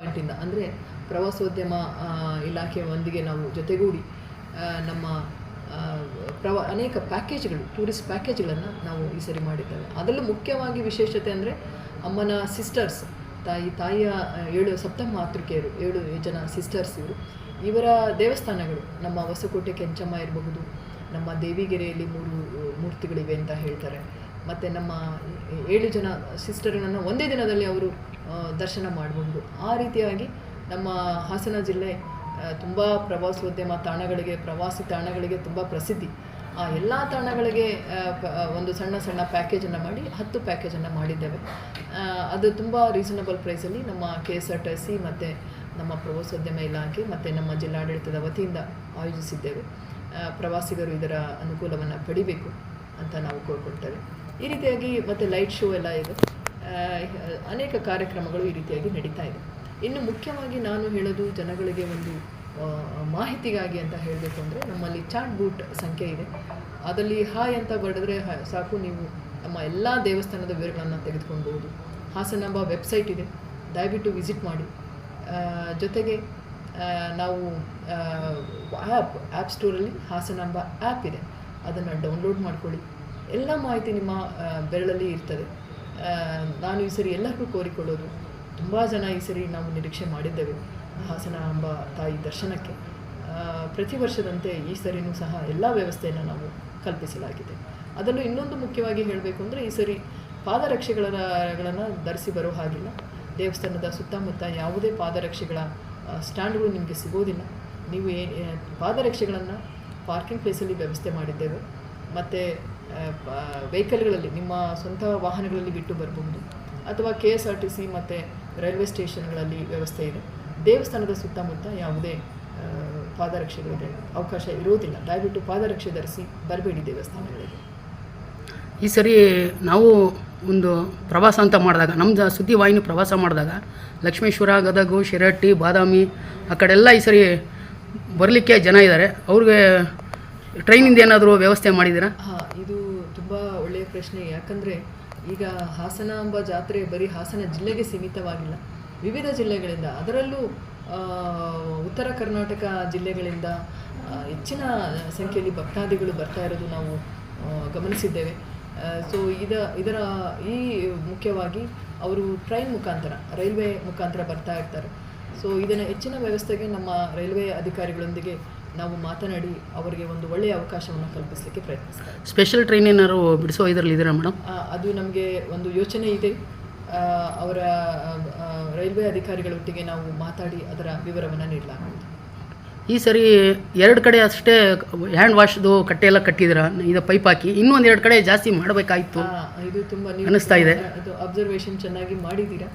ಪಾಯಿಂಟಿಂದ. ಅಂದರೆ ಪ್ರವಾಸೋದ್ಯಮ ಇಲಾಖೆಯೊಂದಿಗೆ ನಾವು ಜೊತೆಗೂಡಿ ನಮ್ಮ ಪ್ರವಾ, ಅನೇಕ ಪ್ಯಾಕೇಜ್ಗಳು, ಟೂರಿಸ್ಟ್ ಪ್ಯಾಕೇಜ್ಗಳನ್ನು ನಾವು ಈ ಸರಿ ಮಾಡಿದ್ದೇವೆ. ಅದರಲ್ಲೂ ಮುಖ್ಯವಾಗಿ ವಿಶೇಷತೆ ಅಂದರೆ ಅಮ್ಮನ ಸಿಸ್ಟರ್ಸ್, ತಾಯಿ, ತಾಯಿಯ ಏಳು ಸಪ್ತ ಮಾತೃಕೆಯರು, ಏಳು ಜನ ಸಿಸ್ಟರ್ಸ್ ಇವರು. ಇವರ ದೇವಸ್ಥಾನಗಳು, ನಮ್ಮ ಹೊಸಕೋಟೆ ಕೆಂಚಮ್ಮ ಇರಬಹುದು, ನಮ್ಮ ದೇವಿಗೆರೆಯಲ್ಲಿ ಮೂರು, ಮೂರ್ತಿಗಳಿವೆ ಅಂತ ಹೇಳ್ತಾರೆ. ಮತ್ತು ನಮ್ಮ ಏಳು ಜನ ಸಿಸ್ಟರ್ಗಳನ್ನು ಒಂದೇ ದಿನದಲ್ಲಿ ಅವರು ದರ್ಶನ ಮಾಡಬಹುದು ಆ ರೀತಿಯಾಗಿ ನಮ್ಮ ಹಾಸನ ಜಿಲ್ಲೆ ತುಂಬ ಪ್ರವಾಸೋದ್ಯಮ ತಾಣಗಳಿಗೆ, ಪ್ರವಾಸಿ ತಾಣಗಳಿಗೆ ತುಂಬ ಪ್ರಸಿದ್ಧಿ. ಆ ಎಲ್ಲ ತಾಣಗಳಿಗೆ ಒಂದು ಸಣ್ಣ ಸಣ್ಣ ಪ್ಯಾಕೇಜನ್ನು ಮಾಡಿ, ಹತ್ತು ಪ್ಯಾಕೇಜನ್ನು ಮಾಡಿದ್ದೇವೆ. ಅದು ತುಂಬ ರೀಸನಬಲ್ ಪ್ರೈಸಲ್ಲಿ ನಮ್ಮ K S R T C ಮತ್ತು ನಮ್ಮ ಪ್ರವಾಸೋದ್ಯಮ ಇಲಾಖೆ ಮತ್ತು ನಮ್ಮ ಜಿಲ್ಲಾಡಳಿತದ ವತಿಯಿಂದ ಆಯೋಜಿಸಿದ್ದೇವೆ. ಪ್ರವಾಸಿಗರು ಇದರ ಅನುಕೂಲವನ್ನು ಪಡಿಬೇಕು ಅಂತ ನಾವು ಕೋರ್ಕೊಳ್ತೇವೆ. ಈ ರೀತಿಯಾಗಿ ಮತ್ತು ಲೈಟ್ ಶೋ ಎಲ್ಲ ಇದೆ. ಅನೇಕ ಕಾರ್ಯಕ್ರಮಗಳು ಈ ರೀತಿಯಾಗಿ ನಡೀತಾ ಇದೆ. ಇನ್ನು ಮುಖ್ಯವಾಗಿ ನಾನು ಹೇಳೋದು ಜನಗಳಿಗೆ ಒಂದು ಮಾಹಿತಿಗಾಗಿ ಅಂತ ಹೇಳಬೇಕು ಅಂದರೆ ನಮ್ಮಲ್ಲಿ ಚಾಟ್ ಬೂಟ್ ಸಂಖ್ಯೆ ಇದೆ. ಅದರಲ್ಲಿ ಹಾಯ್ ಅಂತ ಬರೆದ್ರೆ ಸಾಕು, ನೀವು ನಮ್ಮ ಎಲ್ಲ ದೇವಸ್ಥಾನದ ವಿವರಗಳನ್ನು ತೆಗೆದುಕೊಳ್ಬೋದು ಹಾಸನಾಂಬ ವೆಬ್ಸೈಟ್ ಇದೆ. ದಯವಿಟ್ಟು ವಿಸಿಟ್ ಮಾಡಿ. ಜೊತೆಗೆ ನಾವು ಆ್ಯಪ್ ಆ್ಯಪ್ ಸ್ಟೋರಲ್ಲಿ ಹಾಸನಾಂಬ ಆ್ಯಪ್ ಇದೆ. ಅದನ್ನು ಡೌನ್ಲೋಡ್ ಮಾಡ್ಕೊಳ್ಳಿ. ಎಲ್ಲ ಮಾಹಿತಿ ನಿಮ್ಮ ಬೆರಳಲ್ಲಿ ಇರ್ತದೆ. ನಾನು ಈ ಸರಿ ಎಲ್ಲರಿಗೂ ಕೋರಿಕೊಳ್ಳೋದು, ತುಂಬ ಜನ ಈ ಸರಿ ನಾವು ನಿರೀಕ್ಷೆ ಮಾಡಿದ್ದೇವೆ, ಹಾಸನ ಎಂಬ ತಾಯಿ ದರ್ಶನಕ್ಕೆ. ಪ್ರತಿ ವರ್ಷದಂತೆ ಈ ಸರಿನೂ ಸಹ ಎಲ್ಲ ವ್ಯವಸ್ಥೆಯನ್ನು ನಾವು ಕಲ್ಪಿಸಲಾಗಿದೆ. ಅದನ್ನು ಇನ್ನೊಂದು ಮುಖ್ಯವಾಗಿ ಹೇಳಬೇಕು ಅಂದರೆ, ಈ ಸರಿ ಪಾದರಕ್ಷೆಗಳನ್ನು ಧರಿಸಿ ಬರೋ ಹಾಗಿಲ್ಲ. ದೇವಸ್ಥಾನದ ಸುತ್ತಮುತ್ತ ಯಾವುದೇ ಪಾದರಕ್ಷೆಗಳ ಸ್ಟ್ಯಾಂಡ್ಗಳು ನಿಮಗೆ ಸಿಗೋದಿಲ್ಲ. ನೀವು ಏ, ಪಾದರಕ್ಷೆಗಳನ್ನು ಪಾರ್ಕಿಂಗ್ ಪ್ಲೇಸಲ್ಲಿ ವ್ಯವಸ್ಥೆ ಮಾಡಿದ್ದೇವೆ. ಮತ್ತು ವೆಹಿಕಲ್ಗಳಲ್ಲಿ ನಿಮ್ಮ ಸ್ವಂತ ವಾಹನಗಳಲ್ಲಿ ಬಿಟ್ಟು ಬರಬಹುದು. ಅಥವಾ K S R T C ಮತ್ತು ರೈಲ್ವೆ ಸ್ಟೇಷನ್ಗಳಲ್ಲಿ ವ್ಯವಸ್ಥೆ ಇದೆ. ದೇವಸ್ಥಾನದ ಸುತ್ತಮುತ್ತ ಯಾವುದೇ ಪಾದರಕ್ಷೆಗಳಿಗೆ ಅವಕಾಶ ಇರುವುದಿಲ್ಲ. ದಯವಿಟ್ಟು ಪಾದರಕ್ಷೆ ಧರಿಸಿ ಬರಬೇಡಿ ದೇವಸ್ಥಾನಗಳಿಗೆ. ಈ ಸರಿ ನಾವು ಒಂದು ಪ್ರವಾಸ ಅಂತ ಮಾಡಿದಾಗ ನಮ್ಮ ಸುದ್ದಿವಾಹಿನಿ ಪ್ರವಾಸ ಮಾಡಿದಾಗ ಲಕ್ಷ್ಮೇಶ್ವರ ಗದಗು ಶಿರಟ್ಟಿ ಬಾದಾಮಿ ಆ ಕಡೆ ಎಲ್ಲ ಈ ಸರಿ ಬರಲಿಕ್ಕೆ ಜನ ಇದ್ದಾರೆ. ಅವ್ರಿಗೆ ಟ್ರೈನಿಂದ ಏನಾದರೂ ವ್ಯವಸ್ಥೆ ಮಾಡಿದ್ದೀರಾ? ಹಾಂ ಇದು ಪ್ರಶ್ನೆ, ಯಾಕಂದರೆ ಈಗ ಹಾಸನ ಎಂಬ ಜಾತ್ರೆ ಬರೀ ಹಾಸನ ಜಿಲ್ಲೆಗೆ ಸೀಮಿತವಾಗಿಲ್ಲ. ವಿವಿಧ ಜಿಲ್ಲೆಗಳಿಂದ, ಅದರಲ್ಲೂ ಉತ್ತರ ಕರ್ನಾಟಕ ಜಿಲ್ಲೆಗಳಿಂದ ಹೆಚ್ಚಿನ ಸಂಖ್ಯೆಯಲ್ಲಿ ಭಕ್ತಾದಿಗಳು ಬರ್ತಾ ಇರೋದು ನಾವು ಗಮನಿಸಿದ್ದೇವೆ. ಸೊ ಇದ, ಇದರ ಈ ಮುಖ್ಯವಾಗಿ ಅವರು ಟ್ರೈನ್ ಮುಖಾಂತರ, ರೈಲ್ವೆ ಮುಖಾಂತರ ಬರ್ತಾ ಇರ್ತಾರೆ. ಸೊ ಇದನ್ನು ಹೆಚ್ಚಿನ ವ್ಯವಸ್ಥೆಗೆ ನಮ್ಮ ರೈಲ್ವೆ ಅಧಿಕಾರಿಗಳೊಂದಿಗೆ ನಾವು ಮಾತನಾಡಿ ಅವರಿಗೆ ಒಂದು ಒಳ್ಳೆಯ ಅವಕಾಶವನ್ನು ಕಲ್ಪಿಸಲಿಕ್ಕೆ ಪ್ರಯತ್ನಿಸ್ತೀವಿ. ಸ್ಪೆಷಲ್ ಟ್ರೈನ್ ಏನಾದ್ರು ಬಿಡಿಸೋ ಇದರಲ್ಲಿ ಇದ್ದೀರಾ ಮೇಡಮ್ ಅದು ನಮಗೆ ಒಂದು ಯೋಚನೆ ಇದೆ. ಅವರ ರೈಲ್ವೆ ಅಧಿಕಾರಿಗಳೊಟ್ಟಿಗೆ ನಾವು ಮಾತಾಡಿ ಅದರ ವಿವರವನ್ನು ನೀಡಲಾಗುವುದು. ಈ ಸರಿ ಎರಡು ಕಡೆ ಅಷ್ಟೇ ಹ್ಯಾಂಡ್ ವಾಶ್ದು ಕಟ್ಟೆ ಎಲ್ಲ ಕಟ್ಟಿದಿರ ಇದು ಪೈಪ್ ಹಾಕಿ ಇನ್ನೊಂದು ಎರಡು ಕಡೆ ಜಾಸ್ತಿ ಮಾಡಬೇಕಾಯಿತು. ಇದು ತುಂಬ ಅನಿಸ್ತಾ ಇದೆ. ಅದು ಅಬ್ಸರ್ವೇಷನ್ ಚೆನ್ನಾಗಿ ಮಾಡಿದ್ದೀರಾ?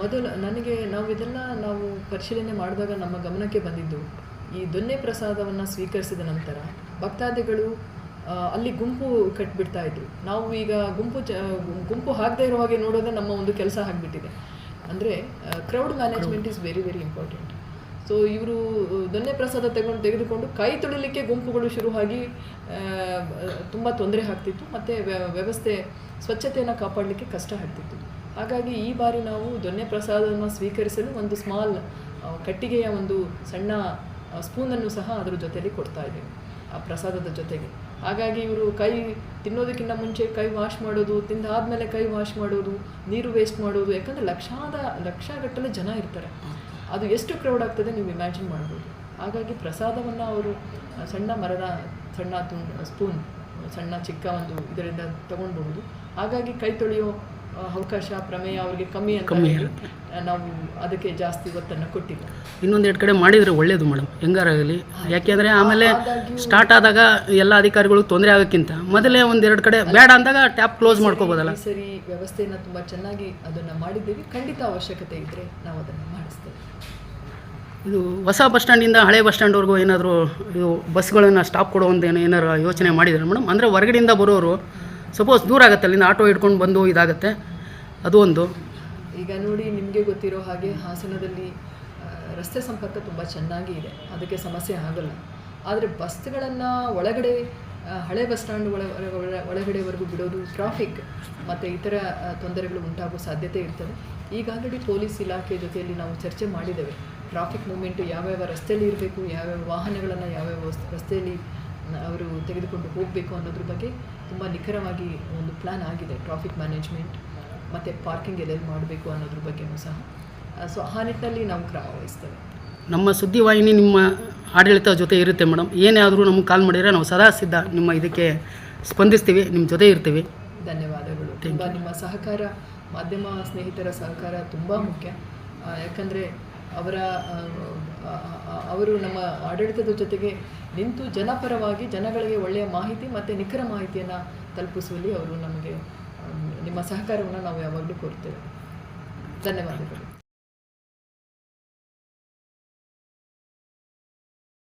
ಮೊದಲು ನನಗೆ ನಾವು ಇದೆಲ್ಲ ನಾವು ಪರಿಶೀಲನೆ ಮಾಡಿದಾಗ ನಮ್ಮ ಗಮನಕ್ಕೆ ಬಂದಿದ್ದು ಈ ದೊನ್ನೆ ಪ್ರಸಾದವನ್ನು ಸ್ವೀಕರಿಸಿದ ನಂತರ ಭಕ್ತಾದಿಗಳು ಅಲ್ಲಿ ಗುಂಪು ಕಟ್ಬಿಡ್ತಾ ಇದ್ರು. ನಾವು ಈಗ ಗುಂಪು ಚ, ಗುಂಪು ಹಾಕದೇ ಇರೋ ಹಾಗೆ ನೋಡೋದೇ ನಮ್ಮ ಒಂದು ಕೆಲಸ ಆಗಿಬಿಟ್ಟಿದೆ. ಅಂದರೆ crowd management is very very important so ಇವರು ದೊನ್ನೆ ಪ್ರಸಾದ ತಗೊಂಡು, ತೆಗೆದುಕೊಂಡು ಕೈ ತೊಳಿಲಿಕ್ಕೆ ಗುಂಪುಗಳು ಶುರುವಾಗಿ ತುಂಬ ತೊಂದರೆ ಆಗ್ತಿತ್ತು. ಮತ್ತು ವ್ಯವಸ್ಥೆ, ಸ್ವಚ್ಛತೆಯನ್ನು ಕಾಪಾಡಲಿಕ್ಕೆ ಕಷ್ಟ ಆಗ್ತಿತ್ತು. ಹಾಗಾಗಿ ಈ ಬಾರಿ ನಾವು ದೊನ್ನೆ ಪ್ರಸಾದವನ್ನು ಸ್ವೀಕರಿಸಲು ಒಂದು ಸ್ಮಾಲ್ ಕಟ್ಟಿಗೆಯ ಒಂದು ಸಣ್ಣ ಸ್ಪೂನನ್ನು ಸಹ ಅದರ ಜೊತೆಯಲ್ಲಿ ಕೊಡ್ತಾ ಇದ್ದೇವೆ ಆ ಪ್ರಸಾದದ ಜೊತೆಗೆ. ಹಾಗಾಗಿ ಇವರು ಕೈ ತಿನ್ನೋದಕ್ಕಿಂತ ಮುಂಚೆ ಕೈ ವಾಶ್ ಮಾಡೋದು, ತಿಂದಾದ್ಮೇಲೆ ಕೈ ವಾಶ್ ಮಾಡೋದು, ನೀರು ವೇಸ್ಟ್ ಮಾಡೋದು, ಯಾಕಂದರೆ ಲಕ್ಷಾದ, ಲಕ್ಷಗಟ್ಟಲೆ ಜನ ಇರ್ತಾರೆ. ಅದು ಎಷ್ಟು ಕ್ರೌಡ್ ಆಗ್ತದೆ ನೀವು ಇಮ್ಯಾಜಿನ್ ಮಾಡ್ಬೋದು. ಹಾಗಾಗಿ ಪ್ರಸಾದವನ್ನು ಅವರು ಸಣ್ಣ ಮರದ ಸಣ್ಣ ಸ್ಪೂನ್, ಸಣ್ಣ ಚಿಕ್ಕ ಒಂದು ಇದರಿಂದ ತಗೊಳ್ಬಹುದು ಹಾಗಾಗಿ ಕೈ ತೊಳೆಯೋ ಅವಕಾಶ ಪ್ರಮೇಯ ಅವರಿಗೆ ಕಮ್ಮಿ ಅಂತ ಕಮ್ಮಿ ನಾವು ಅದಕ್ಕೆ ಜಾಸ್ತಿ ಒತ್ತನ್ನು ಕೊಟ್ಟಿಲ್ಲ. ಇನ್ನೊಂದು ಎರಡು ಕಡೆ ಮಾಡಿದರೆ ಒಳ್ಳೆಯದು ಮೇಡಮ್ ಹೆಂಗಾರಾಗಲಿ ಯಾಕೆಂದರೆ ಆಮೇಲೆ ಸ್ಟಾರ್ಟ್ ಆದಾಗ ಎಲ್ಲ ಅಧಿಕಾರಿಗಳು ತೊಂದರೆ ಆಗೋಕ್ಕಿಂತ ಮೊದಲೇ ಒಂದೆರಡು ಕಡೆ ಬೇಡ ಅಂದಾಗ ಟ್ಯಾಪ್ ಕ್ಲೋಸ್ ಮಾಡ್ಕೋಬೋದಲ್ಲ. ಸರಿ ವ್ಯವಸ್ಥೆಯನ್ನು ತುಂಬ ಚೆನ್ನಾಗಿ ಅದನ್ನು ಮಾಡಿದ್ದೀವಿ. ಖಂಡಿತ ಅವಶ್ಯಕತೆ ಇದ್ದರೆ ನಾವು ಅದನ್ನು ಮಾಡಿಸ್ತೇವೆ. ಇದು ಹೊಸ ಬಸ್ ಸ್ಟ್ಯಾಂಡಿಂದ ಹಳೆ ಬಸ್ ಸ್ಟ್ಯಾಂಡ್ವರೆಗೂ ಏನಾದರೂ ಇದು ಬಸ್ಗಳನ್ನು ಸ್ಟಾಪ್ ಕೊಡೋ ಒಂದು ಏನೋ ಏನಾರು ಯೋಚನೆ ಮಾಡಿದ್ದಾರೆ ಮೇಡಮ್? ಅಂದರೆ ಹೊರಗಡೆಯಿಂದ ಬರೋರು ಸಪೋಸ್ ದೂರ ಆಗುತ್ತೆ ಅಲ್ಲಿಂದ ಆಟೋ ಹಿಡ್ಕೊಂಡು ಬಂದು ಇದಾಗುತ್ತೆ. ಅದು ಒಂದು ಈಗ ನೋಡಿ, ನಿಮಗೆ ಗೊತ್ತಿರೋ ಹಾಗೆ ಹಾಸನದಲ್ಲಿ ರಸ್ತೆ ಸಂಪರ್ಕ ತುಂಬ ಚೆನ್ನಾಗಿ ಇದೆ. ಅದಕ್ಕೆ ಸಮಸ್ಯೆ ಆಗಲ್ಲ. ಆದರೆ ಬಸ್ಗಳನ್ನು ಒಳಗಡೆ ಹಳೆ ಬಸ್ ಸ್ಟ್ಯಾಂಡ್ ಒಳ, ಒಳ- ಒಳ- ಒಳಗಡೆವರೆಗೂ ಬಿಡೋದು ಟ್ರಾಫಿಕ್ ಮತ್ತು ಇತರ ತೊಂದರೆಗಳು ಉಂಟಾಗುವ ಸಾಧ್ಯತೆ ಇರ್ತದೆ. ಈಗ ಆಲ್ರೆಡಿ ಪೊಲೀಸ್ ಇಲಾಖೆ ಜೊತೆಯಲ್ಲಿ ನಾವು ಚರ್ಚೆ ಮಾಡಿದ್ದೇವೆ. ಟ್ರಾಫಿಕ್ ಮೂಮೆಂಟು ಯಾವ್ಯಾವ ರಸ್ತೆಯಲ್ಲಿ ಇರಬೇಕು, ಯಾವ್ಯಾವ ವಾಹನಗಳನ್ನು ಯಾವ್ಯಾವ ರಸ್ತೆಯಲ್ಲಿ ಅವರು ತೆಗೆದುಕೊಂಡು ಹೋಗಬೇಕು ಅನ್ನೋದ್ರ ಬಗ್ಗೆ ತುಂಬ ನಿಖರವಾಗಿ ಒಂದು ಪ್ಲ್ಯಾನ್ ಆಗಿದೆ ಟ್ರಾಫಿಕ್ ಮ್ಯಾನೇಜ್ಮೆಂಟ್ ಮತ್ತು ಪಾರ್ಕಿಂಗ್ ಎಲ್ಲೆಲ್ಲಿ ಮಾಡಬೇಕು ಅನ್ನೋದ್ರ ಬಗ್ಗೆನೂ ಸಹ. ಸೊ ಆ ನಿಟ್ಟಿನಲ್ಲಿ ನಾವು ಕ್ರಮ ವಹಿಸ್ತೇವೆ. ನಮ್ಮ ಸುದ್ದಿವಾಹಿನಿ ನಿಮ್ಮ ಆಡಳಿತ ಜೊತೆ ಇರುತ್ತೆ ಮೇಡಮ್. ಏನೇ ಆದರೂ ನಮಗೆ ಕಾಲ್ ಮಾಡಿದರೆ ನಾವು ಸದಾ ಸಿದ್ಧ ನಿಮ್ಮ ಇದಕ್ಕೆ ಸ್ಪಂದಿಸ್ತೀವಿ ನಿಮ್ಮ ಜೊತೆ ಇರ್ತೀವಿ. ಧನ್ಯವಾದಗಳು. ತುಂಬ ನಿಮ್ಮ ಸಹಕಾರ ಮಾಧ್ಯಮ ಸ್ನೇಹಿತರ ಸಹಕಾರ ತುಂಬ ಮುಖ್ಯ. ಯಾಕಂದರೆ ಅವರ ಅವರು ನಮ್ಮ ಆಡಳಿತದ ಜೊತೆಗೆ ನಿಂತು ಜನಪರವಾಗಿ ಜನಗಳಿಗೆ ಒಳ್ಳೆಯ ಮಾಹಿತಿ ಮತ್ತು ನಿಖರ ಮಾಹಿತಿಯನ್ನು ತಲುಪಿಸುವಲ್ಲಿ ಅವರು ನಮಗೆ ನಿಮ್ಮ ಸಹಕಾರವನ್ನು ನಾವು ಯಾವಾಗಲೂ ಕೊಡ್ತೇವೆ. ಧನ್ಯವಾದಗಳು.